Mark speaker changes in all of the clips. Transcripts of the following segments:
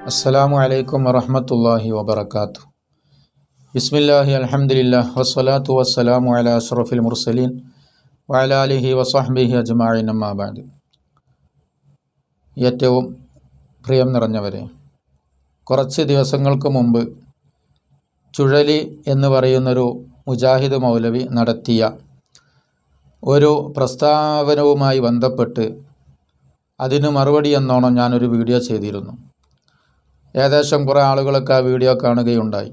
Speaker 1: അസ്സലാമു അലൈക്കും വറഹമത്തല്ലാഹി വബർക്കാത്തു ബിസ്മില്ലാഹി അലഹമുല്ലാ വസ്സലാത്തു വസ്സലാമു അല അഷ്റഫിൽ മുർസലീൻ വയലാലിഹി അലിഹി വസ്വഹ്ബിഹി അജ്മഈൻ അമ്മാബാദ് ഏറ്റവും പ്രിയം നിറഞ്ഞവരെ കുറച്ച് ദിവസങ്ങൾക്ക് മുമ്പ് ചുഴലി എന്ന് പറയുന്നൊരു മുജാഹിദ് മൗലവി നടത്തിയ ഒരു പ്രസ്താവനവുമായി ബന്ധപ്പെട്ട് അതിന് മറുപടി എന്നോണം ഞാനൊരു വീഡിയോ ചെയ്തിരുന്നു. ഏകദേശം കുറേ ആളുകളൊക്കെ ആ വീഡിയോ കാണുകയുണ്ടായി.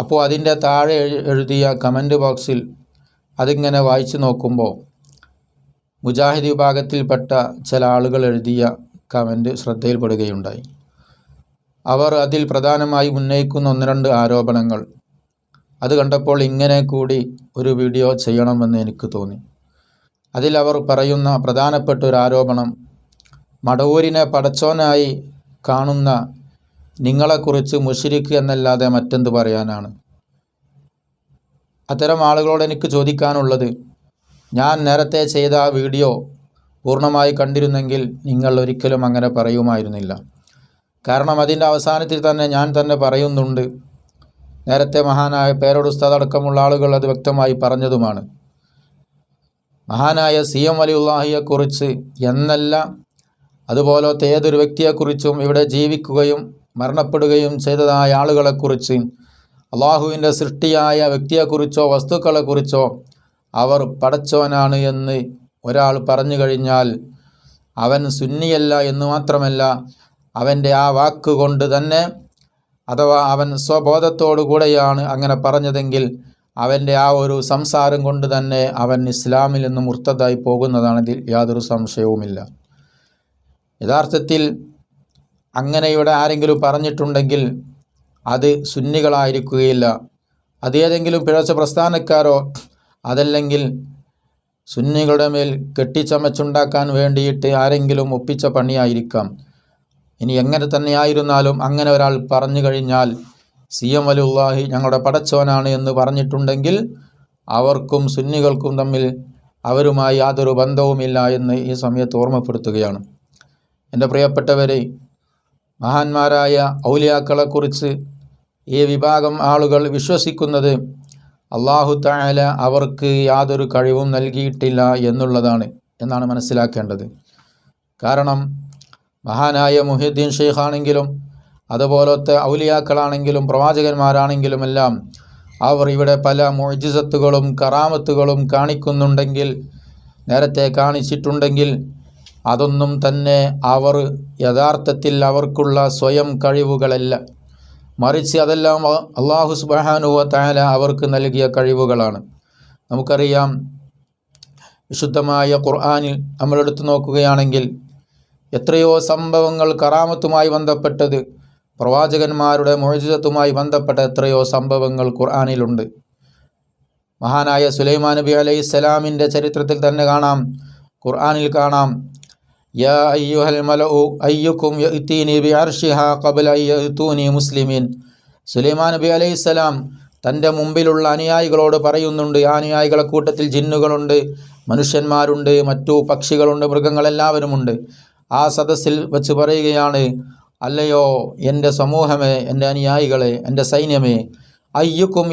Speaker 1: അപ്പോൾ അതിന്റെ താഴെ എഴുതിയ കമന്റ് ബോക്സിൽ അതിങ്ങനെ വായിച്ചു നോക്കുമ്പോൾ മുജാഹിദ് വിഭാഗത്തിൽപ്പെട്ട ചില ആളുകൾ എഴുതിയ കമന്റ് ശ്രദ്ധയിൽപ്പെടുകയുണ്ടായി. അവർ അതിൽ പ്രധാനമായി ഉന്നയിക്കുന്ന ഒന്ന് രണ്ട് ആരോപണങ്ങൾ. അത് കണ്ടപ്പോൾ ഇങ്ങനെ കൂടി ഒരു വീഡിയോ ചെയ്യണമെന്ന് എനിക്ക് തോന്നി. അതിൽ അവർ പറയുന്ന പ്രധാനപ്പെട്ട ഒരു ആരോപണം മടവൂരിനെ പടച്ചോനായി കാണുന്ന നിങ്ങളെക്കുറിച്ച് മുഷിരിക്ക് എന്നല്ലാതെ മറ്റെന്ത് പറയാനാണ്? അത്തരം ആളുകളോട് എനിക്ക് ചോദിക്കാനുള്ളത് ഞാൻ നേരത്തെ ചെയ്ത ആ വീഡിയോ പൂർണമായി കണ്ടിരുന്നെങ്കിൽ നിങ്ങൾ ഒരിക്കലും അങ്ങനെ പറയുമായിരുന്നില്ല. കാരണം അതിന്റെ അവസാനത്തിൽ തന്നെ ഞാൻ തന്നെ പറയുന്നുണ്ട് നേരത്തെ മഹാനായ പേരോടുസ്താദ് അടക്കമുള്ള ആളുകൾ അത് വ്യക്തമായി പറഞ്ഞതുമാണ്. മഹാനായ സി എം അലിയുല്ലാഹിയെക്കുറിച്ച് എന്നല്ല അതുപോലത്തെ ഏതൊരു വ്യക്തിയെക്കുറിച്ചും ഇവിടെ ജീവിക്കുകയും മരണപ്പെടുകയും ചെയ്തതായ ആളുകളെക്കുറിച്ച് അള്ളാഹുവിന്റെ സൃഷ്ടിയായ വ്യക്തിയെക്കുറിച്ചോ വസ്തുക്കളെക്കുറിച്ചോ അവർ പടച്ചവനാണ് എന്ന് ഒരാൾ പറഞ്ഞു കഴിഞ്ഞാൽ അവൻ സുന്നിയല്ല എന്ന് മാത്രമല്ല അവന്റെ ആ വാക്ക് കൊണ്ട് തന്നെ അഥവാ അവൻ സ്വബോധത്തോടു കൂടെയാണ് അങ്ങനെ പറഞ്ഞതെങ്കിൽ അവന്റെ ആ ഒരു സംസാരം കൊണ്ട് തന്നെ അവൻ ഇസ്ലാമിൽ നിന്ന് മുർത്തതായി പോകുന്നതാണെതിൽ യാതൊരു സംശയവുമില്ല. യഥാർത്ഥത്തിൽ അങ്ങനെ ഇവിടെ ആരെങ്കിലും പറഞ്ഞിട്ടുണ്ടെങ്കിൽ അത് സുന്നികളായിരിക്കുകയില്ല. അത് ഏതെങ്കിലും പിഴച്ച പ്രസ്ഥാനക്കാരോ അതല്ലെങ്കിൽ സുന്നികളുടെ മേൽ കെട്ടിച്ചമച്ചുണ്ടാക്കാൻ വേണ്ടിയിട്ട് ആരെങ്കിലും ഒപ്പിച്ച പണിയായിരിക്കാം. ഇനി എങ്ങനെ തന്നെയായിരുന്നാലും അങ്ങനെ ഒരാൾ പറഞ്ഞു കഴിഞ്ഞാൽ സി എം അലുല്ലാഹി ഞങ്ങളുടെ പടച്ചവനാണ് എന്ന് പറഞ്ഞിട്ടുണ്ടെങ്കിൽ അവർക്കും സുന്നികൾക്കും തമ്മിൽ അവരുമായി യാതൊരു ബന്ധവുമില്ല എന്ന് ഈ സമയത്ത് ഓർമ്മപ്പെടുത്തുകയാണ്. എന്റെ പ്രിയപ്പെട്ടവരെ മഹാന്മാരായ ഔലിയാക്കളെക്കുറിച്ച് ഈ വിഭാഗം ആളുകൾ വിശ്വസിക്കുന്നത് അള്ളാഹു തായാല അവർക്ക് യാതൊരു കഴിവും നൽകിയിട്ടില്ല എന്നുള്ളതാണ് എന്നാണ് മനസ്സിലാക്കേണ്ടത്. കാരണം മഹാനായ മുഹിദ്ദീൻ ഷെയ്ഖാണെങ്കിലും അതുപോലത്തെ ഔലിയാക്കളാണെങ്കിലും പ്രവാചകന്മാരാണെങ്കിലും എല്ലാം അവർ ഇവിടെ പല മൊഴിജിസത്തുകളും കറാമത്തുകളും കാണിക്കുന്നുണ്ടെങ്കിൽ നേരത്തെ കാണിച്ചിട്ടുണ്ടെങ്കിൽ അതൊന്നും തന്നെ അവർ യഥാർത്ഥത്തിൽ അവർക്കുള്ള സ്വയം കഴിവുകളല്ല. മറിച്ച് അതെല്ലാം അള്ളാഹു സുബാനുവ താല അവർക്ക് നൽകിയ കഴിവുകളാണ്. നമുക്കറിയാം വിശുദ്ധമായ ഖുർആാനിൽ നമ്മളെടുത്ത് നോക്കുകയാണെങ്കിൽ എത്രയോ സംഭവങ്ങൾ കറാമത്തുമായി ബന്ധപ്പെട്ടത് പ്രവാചകന്മാരുടെ മോചിതത്വമായി ബന്ധപ്പെട്ട എത്രയോ സംഭവങ്ങൾ ഖുർആാനിലുണ്ട്. മഹാനായ സുലൈമാൻ നബി അലൈഹി സ്വലാമിന്റെ ചരിത്രത്തിൽ തന്നെ കാണാം ഖുർആാനിൽ കാണാം യാ أيها الملأ أيكم يأتيني بعرشها قبل أن يأتوني مسلمين സുലൈമാൻ നബി അലൈഹി സ്വലാം തന്റെ മുമ്പിലുള്ള അനുയായികളോട് പറയുന്നുണ്ട് ആ അനുയായികളെ കൂട്ടത്തിൽ ജിന്നുകളുണ്ട് മനുഷ്യന്മാരുണ്ട് മറ്റു പക്ഷികളുണ്ട് മൃഗങ്ങളെല്ലാവരുമുണ്ട്. ആ സദസ്സിൽ വച്ച് പറയുകയാണ് അല്ലയോ എന്റെ സമൂഹമേ എന്റെ അനുയായികളെ എന്റെ സൈന്യമേ അയ്യുക്കും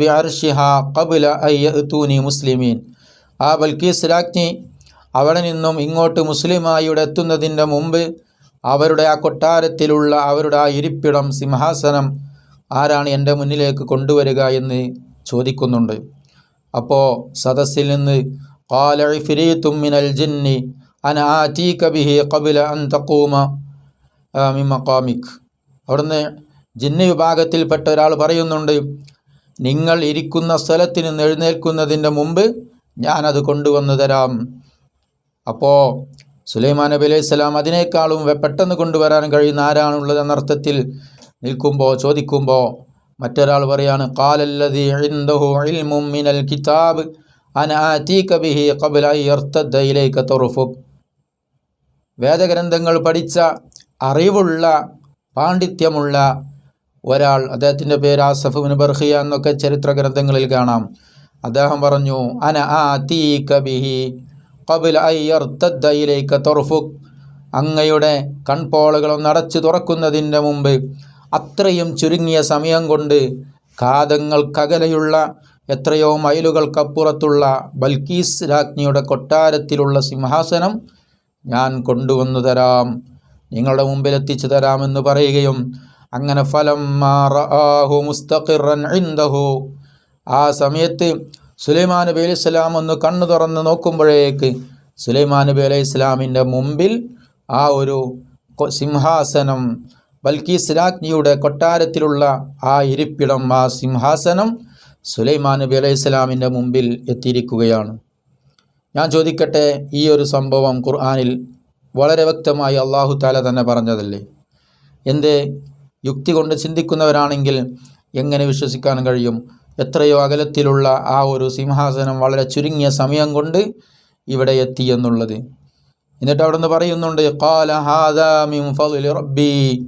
Speaker 1: ബി അർഷിഹ കബുല അയ്യ യഅ്തൂനി മുസ്ലിമീൻ. ആ ബൽക്കീസ് രാജ്ഞി അവിടെ നിന്നും ഇങ്ങോട്ട് മുസ്ലിമായിയുടെ എത്തുന്നതിന്റെ മുമ്പ് അവരുടെ ആ കൊട്ടാരത്തിലുള്ള അവരുടെ ആ ഇരിപ്പിടം സിംഹാസനം ആരാണ് എന്റെ മുന്നിലേക്ക് കൊണ്ടുവരിക എന്ന് ചോദിക്കുന്നുണ്ട്. അപ്പോൾ സദസ്സിൽ നിന്ന് മിനൽ ജിന്നി അന ആറ്റീ കബിഹി കബില അൻ തക്കൂമ മിമക്കാമിക് അവിടുന്ന് ജിന്നി വിഭാഗത്തിൽപ്പെട്ട ഒരാൾ പറയുന്നുണ്ട് നിങ്ങൾ ഇരിക്കുന്ന സ്ഥലത്തിന് നിന്ന് എഴുന്നേൽക്കുന്നതിന്റെ മുമ്പ് ഞാനത് കൊണ്ടുവന്നു തരാം. അപ്പോൾ സുലൈമാൻ നബി അലൈഹി സ്വലാം അതിനേക്കാളും പെട്ടെന്ന് കൊണ്ടുവരാൻ കഴിയുന്ന ആരാണുള്ളത് എന്നർത്ഥത്തിൽ നിൽക്കുമ്പോൾ ചോദിക്കുമ്പോൾ മറ്റൊരാൾ പറയാണ് കാലല്ലതി മിനൽ കിതാബ് വേദഗ്രന്ഥങ്ങൾ പഠിച്ച അറിവുള്ള പാണ്ഡിത്യമുള്ള ഒരാൾ അദ്ദേഹത്തിന്റെ പേര് ആസഫ് ബർഹിയ എന്നൊക്കെ ചരിത്ര ഗ്രന്ഥങ്ങളിൽ കാണാം. അദ്ദേഹം പറഞ്ഞു അന ആ തീ കബിഹി ഖബിൽ അയ്യർ തദ്ദയിലേക്ക് തർഫുക്. അങ്ങയുടെ കൺപോളകളൊന്ന് അടച്ചു തുറക്കുന്നതിന്റെ മുമ്പ് അത്രയും ചുരുങ്ങിയ സമയം കൊണ്ട് കാതങ്ങൾക്കകലെയുള്ള എത്രയോ മൈലുകൾക്കപ്പുറത്തുള്ള ബൽക്കീസ് രാജ്ഞിയുടെ കൊട്ടാരത്തിലുള്ള സിംഹാസനം ഞാൻ കൊണ്ടുവന്നു തരാം. നിങ്ങളുടെ മുമ്പിൽ എത്തിച്ചു തരാമെന്ന് പറയുകയും അങ്ങനെ ഫലം ആ സമയത്ത് സുലൈമാൻ നബി അലൈഹി സ്വലാം ഒന്ന് കണ്ണു തുറന്ന് നോക്കുമ്പോഴേക്ക് സുലൈമാൻ നബി അലൈഹി ഇസ്ലാമിന്റെ മുമ്പിൽ ആ ഒരു സിംഹാസനം ബൽക്കീസ് രാജ്ഞിയുടെ കൊട്ടാരത്തിലുള്ള ആ ഇരിപ്പിടം ആ സിംഹാസനം സുലൈമാൻ നബി അലൈഹി സ്വലാമിന്റെ മുമ്പിൽ എത്തിയിരിക്കുകയാണ്. ഞാൻ ചോദിക്കട്ടെ ഈ ഒരു സംഭവം ഖുർആാനിൽ വളരെ വ്യക്തമായി അള്ളാഹു താല തന്നെ പറഞ്ഞതല്ലേ? എന്തേ? യുക്തി കൊണ്ട് ചിന്തിക്കുന്നവരാണെങ്കിൽ എങ്ങനെ വിശ്വസിക്കാൻ കഴിയും? എത്രയോ അകലത്തിലുള്ള ആ ഒരു സിംഹാസനം വളരെ ചുരുങ്ങിയ സമയം കൊണ്ട് ഇവിടെ എത്തി എന്നുള്ളത്. എന്നിട്ട് അവിടെ നിന്ന് പറയുന്നുണ്ട് "ഖാല ഹാദാ മിൻ ഫദ്ലി റബ്ബി.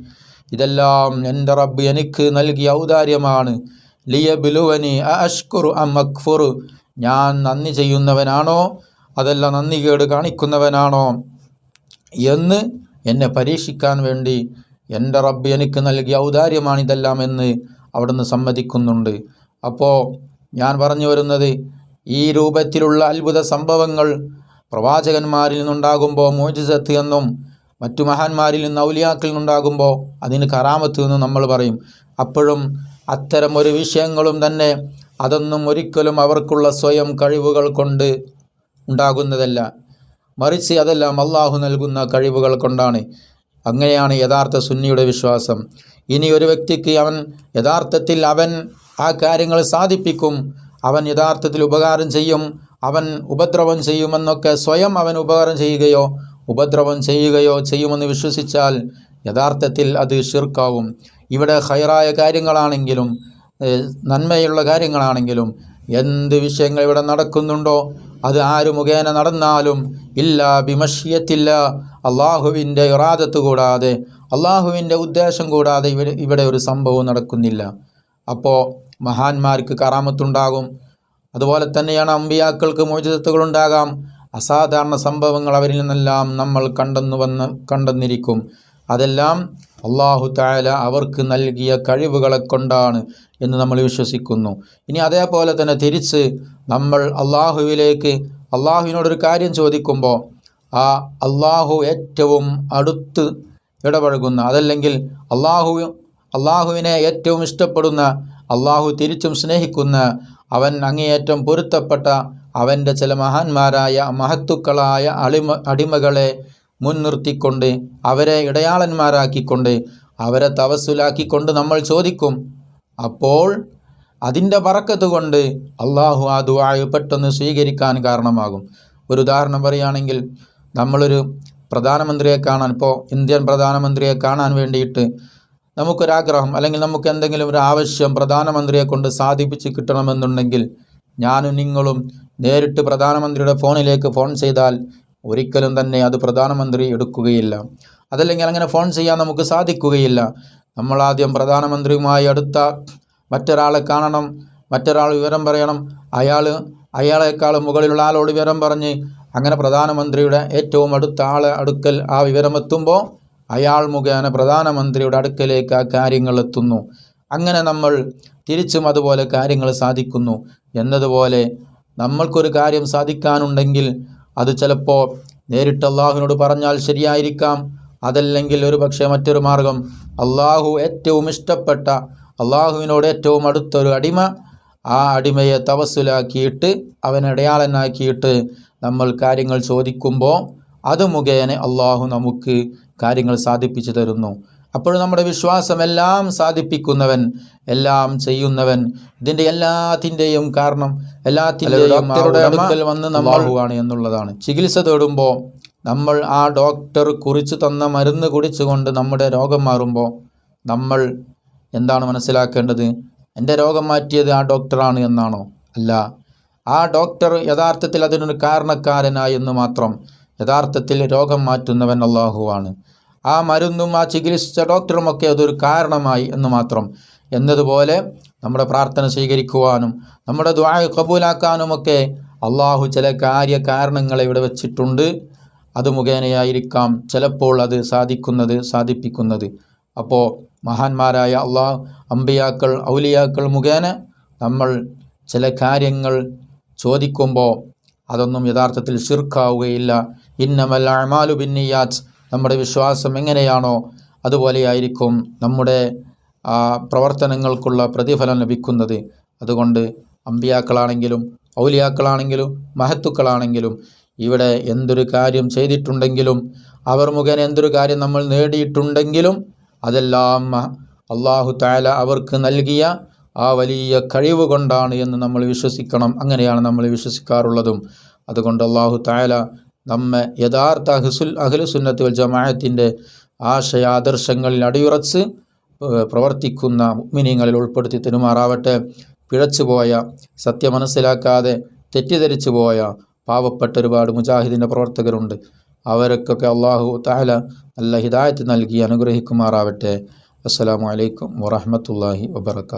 Speaker 1: ഇതെല്ലാം എന്റെ റബ്ബ് എനിക്ക് നൽകിയ ഔദാര്യമാണ്. ലിയ ലിയബിലുവനി അഷ്കുറു അം അക്ഫുറു. ഞാൻ നന്ദി ചെയ്യുന്നവനാണോ? അതല്ല നന്ദി കേട് കാണിക്കുന്നവനാണോ? എന്ന് എന്നെ പരീക്ഷിക്കാൻ വേണ്ടി എന്റെ റബ്ബ് എനിക്ക് നൽകിയ ഔദാര്യമാണിതെല്ലാം എന്ന് അവിടുന്ന് സമ്മതിക്കുന്നുണ്ട്. അപ്പോൾ ഞാൻ പറഞ്ഞു വരുന്നത് ഈ രൂപത്തിലുള്ള അത്ഭുത സംഭവങ്ങൾ പ്രവാചകന്മാരിൽ നിന്നുണ്ടാകുമ്പോൾ മോചിസത്ത് എന്നും മറ്റു മഹാന്മാരിൽ നിന്ന് ഔലിയാക്കിൽ നിന്നുണ്ടാകുമ്പോൾ അതിന് കറാമത്ത് എന്നും നമ്മൾ പറയും. അപ്പോഴും അത്തരം ഒരു വിഷയങ്ങളും തന്നെ അതൊന്നും ഒരിക്കലും അവർക്കുള്ള സ്വയം കഴിവുകൾ കൊണ്ട് ഉണ്ടാകുന്നതല്ല. മറിച്ച് അതെല്ലാം അള്ളാഹു നൽകുന്ന കഴിവുകൾ കൊണ്ടാണ്. അങ്ങനെയാണ് യഥാർത്ഥ സുന്നിയുടെ വിശ്വാസം. ഇനി ഒരു വ്യക്തിക്ക് അവൻ യഥാർത്ഥത്തിൽ അവൻ ആ കാര്യങ്ങൾ സാധിപ്പിക്കും. അവൻ യഥാർത്ഥത്തിൽ ഉപകാരം ചെയ്യും. അവൻ ഉപദ്രവം ചെയ്യുമെന്നൊക്കെ സ്വയം അവൻ ഉപകാരം ചെയ്യുകയോ ഉപദ്രവം ചെയ്യുകയോ ചെയ്യുമെന്ന് വിശ്വസിച്ചാൽ യഥാർത്ഥത്തിൽ അത് ഷിർക്കാവും ഇവിടെ ഹൈറായ കാര്യങ്ങളാണെങ്കിലും നന്മയുള്ള കാര്യങ്ങളാണെങ്കിലും എന്ത് വിഷയങ്ങൾ ഇവിടെ നടക്കുന്നുണ്ടോ അത് ആര് മുഖേന നടന്നാലും ഇല്ല വിമർശിയത്തില്ല അള്ളാഹുവിന്റെ ഇറാദത്ത് കൂടാതെ അള്ളാഹുവിന്റെ ഉദ്ദേശം കൂടാതെ ഇവിടെ ഇവിടെ ഒരു സംഭവം നടക്കുന്നില്ല. അപ്പോൾ മഹാന്മാർക്ക് കറാമത്തുണ്ടാകും. അതുപോലെ തന്നെയാണ് അമ്പിയാക്കൾക്ക് മോചിതത്വങ്ങളുണ്ടാകാം. അസാധാരണ സംഭവങ്ങൾ അവരിൽ നിന്നെല്ലാം നമ്മൾ കണ്ടെന്നു വന്ന് കണ്ടെന്നിരിക്കും. അതെല്ലാം അള്ളാഹു താല അവർക്ക് നൽകിയ കഴിവുകളെ കൊണ്ടാണ് എന്ന് നമ്മൾ വിശ്വസിക്കുന്നു. ഇനി അതേപോലെ തന്നെ തിരിച്ച് നമ്മൾ അള്ളാഹുവിലേക്ക് അള്ളാഹുവിനോടൊരു കാര്യം ചോദിക്കുമ്പോൾ ആ അള്ളാഹു ഏറ്റവും അടുത്ത് ഇടപഴകുന്ന അതല്ലെങ്കിൽ അള്ളാഹു അള്ളാഹുവിനെ ഏറ്റവും ഇഷ്ടപ്പെടുന്ന അള്ളാഹു തിരിച്ചും സ്നേഹിക്കുന്ന അവൻ അങ്ങേയറ്റം പൊരുത്തപ്പെട്ട അവന്റെ ചില മഹാന്മാരായ മഹത്തുക്കളായ അളിമ അടിമകളെ മുൻനിർത്തിക്കൊണ്ട് അവരെ ഇടയാളന്മാരാക്കിക്കൊണ്ട് അവരെ തവസ്സുലാക്കിക്കൊണ്ട് നമ്മൾ ചോദിക്കും അപ്പോൾ അതിന്റെ പറക്കത്ത് കൊണ്ട് അള്ളാഹു ആ ദുവായു പെട്ടെന്ന് സ്വീകരിക്കാൻ കാരണമാകും. ഒരു ഉദാഹരണം പറയുകയാണെങ്കിൽ നമ്മളൊരു പ്രധാനമന്ത്രിയെ കാണാൻ ഇപ്പോൾ ഇന്ത്യൻ പ്രധാനമന്ത്രിയെ കാണാൻ വേണ്ടിയിട്ട് നമുക്കൊരാഗ്രഹം അല്ലെങ്കിൽ നമുക്ക് എന്തെങ്കിലും ഒരു ആവശ്യം പ്രധാനമന്ത്രിയെ കൊണ്ട് സാധിപ്പിച്ച് കിട്ടണമെന്നുണ്ടെങ്കിൽ ഞാനും നിങ്ങളും നേരിട്ട് പ്രധാനമന്ത്രിയുടെ ഫോണിലേക്ക് ഫോൺ ചെയ്താൽ ഒരിക്കലും തന്നെ അത് പ്രധാനമന്ത്രി എടുക്കുകയില്ല. അതല്ലെങ്കിൽ അങ്ങനെ ഫോൺ ചെയ്യാൻ നമുക്ക് സാധിക്കുകയില്ല. നമ്മൾ ആദ്യം പ്രധാനമന്ത്രിയുമായി അടുത്ത മറ്റൊരാളെ കാണണം മറ്റൊരാൾ വിവരം പറയണം. അയാൾ അയാളെക്കാൾ മുകളിലുള്ള ആളോട് വിവരം പറഞ്ഞ് അങ്ങനെ പ്രധാനമന്ത്രിയുടെ ഏറ്റവും അടുത്ത ആളെ അടുക്കൽ ആ വിവരം എത്തുമ്പോൾ അയാൾ മുഖേന പ്രധാനമന്ത്രിയുടെ അടുക്കലേക്ക് ആ കാര്യങ്ങൾ എത്തുന്നു. അങ്ങനെ നമ്മൾ തിരിച്ചും അതുപോലെ കാര്യങ്ങൾ സാധിക്കുന്നു. എന്നതുപോലെ നമ്മൾക്കൊരു കാര്യം സാധിക്കാനുണ്ടെങ്കിൽ അത് ചിലപ്പോൾ നേരിട്ട് അള്ളാഹുവിനോട് പറഞ്ഞാൽ ശരിയായിരിക്കാം. അതല്ലെങ്കിൽ ഒരു പക്ഷേ മറ്റൊരു മാർഗം. അള്ളാഹു ഏറ്റവും ഇഷ്ടപ്പെട്ട അള്ളാഹുവിനോട് ഏറ്റവും അടുത്തൊരു അടിമ ആ അടിമയെ തപസ്സിലാക്കിയിട്ട് അവനടയാളനാക്കിയിട്ട് നമ്മൾ കാര്യങ്ങൾ ചോദിക്കുമ്പോൾ അത് മുഖേന അള്ളാഹു നമുക്ക് കാര്യങ്ങൾ സാധിപ്പിച്ചു തരുന്നു. അപ്പോൾ നമ്മുടെ വിശ്വാസം എല്ലാം സാധിപ്പിക്കുന്നവൻ എല്ലാം ചെയ്യുന്നവൻ ഇതിന്റെ എല്ലാത്തിന്റെയും കാരണം എല്ലാത്തിന്റെയും അടുക്കൽ വന്ന് നമ്മളാണ് എന്നുള്ളതാണ്. ചികിത്സ തേടുമ്പോൾ നമ്മൾ ആ ഡോക്ടർ കുറിച്ച് തന്ന മരുന്ന് കുടിച്ചുകൊണ്ട് നമ്മുടെ രോഗം മാറുമ്പോൾ നമ്മൾ എന്താണ് മനസ്സിലാക്കേണ്ടത്? എന്റെ രോഗം മാറ്റിയത് ആ ഡോക്ടറാണ് എന്നാണോ? അല്ല ആ ഡോക്ടർ യഥാർത്ഥത്തിൽ അതിനൊരു കാരണക്കാരനായി എന്ന് മാത്രം യഥാർത്ഥത്തിൽ രോഗം മാറ്റുന്നവൻ അള്ളാഹുവാണ് ആ മരുന്നും ആ ചികിത്സിച്ച ഡോക്ടറുമൊക്കെ അതൊരു കാരണമായി എന്ന് മാത്രം എന്നതുപോലെ നമ്മുടെ പ്രാർത്ഥന സ്വീകരിക്കുവാനും നമ്മുടെ ദ്വായ കബൂലാക്കാനുമൊക്കെ അള്ളാഹു ചില കാര്യ കാരണങ്ങളെ ഇവിടെ വച്ചിട്ടുണ്ട്. അത് മുഖേനയായിരിക്കാം ചിലപ്പോൾ അത് സാധിക്കുന്നത് സാധിപ്പിക്കുന്നത്. അപ്പോൾ മഹാന്മാരായ അള്ളാഹ് അമ്പിയാക്കൾ ഔലിയാക്കൾ മുഖേന നമ്മൾ ചില കാര്യങ്ങൾ ചോദിക്കുമ്പോൾ അതൊന്നും യഥാർത്ഥത്തിൽ ഷിർക്കാവുകയില്ല ഇന്നമൽ അമാലു നമ്മുടെ വിശ്വാസം എങ്ങനെയാണോ അതുപോലെയായിരിക്കും നമ്മുടെ പ്രവർത്തനങ്ങൾക്കുള്ള പ്രതിഫലം ലഭിക്കുന്നത്. അതുകൊണ്ട് അമ്പിയാക്കളാണെങ്കിലും ഔലിയാക്കളാണെങ്കിലും മഹത്തുക്കളാണെങ്കിലും ഇവിടെ എന്തൊരു കാര്യം ചെയ്തിട്ടുണ്ടെങ്കിലും അവർ മുഖേന എന്തൊരു കാര്യം നമ്മൾ നേടിയിട്ടുണ്ടെങ്കിലും അതെല്ലാം അള്ളാഹു താല അവർക്ക് നൽകിയ ആ വലിയ കഴിവ് കൊണ്ടാണ് എന്ന് നമ്മൾ വിശ്വസിക്കണം. അങ്ങനെയാണ് നമ്മൾ വിശ്വസിക്കാറുള്ളതും. അതുകൊണ്ട് അള്ളാഹു തായാല നമ്മെ യഥാർത്ഥ അഹ്സുൽ അഖിലുസുന്നത്ത് ജമാഅത്തിന്റെ ആശയാദർശങ്ങളിൽ അടിയുറച്ച് പ്രവർത്തിക്കുന്ന മിനിങ്ങളിൽ ഉൾപ്പെടുത്തി തെരുമാറാവട്ടെ. പിഴച്ചുപോയ സത്യം മനസ്സിലാക്കാതെ തെറ്റിദ്ധരിച്ചു പോയ പാവപ്പെട്ട ഒരുപാട് മുജാഹിദിന്റെ പ്രവർത്തകരുണ്ട്. അവരൊക്കെ അള്ളാഹു താല നല്ല ഹിദായത്ത് നൽകി അനുഗ്രഹിക്കുമാറാവട്ടെ. അസ്സാം വലൈക്കും വറഹ്മത്തുള്ളാഹി വബർക്കാത്തു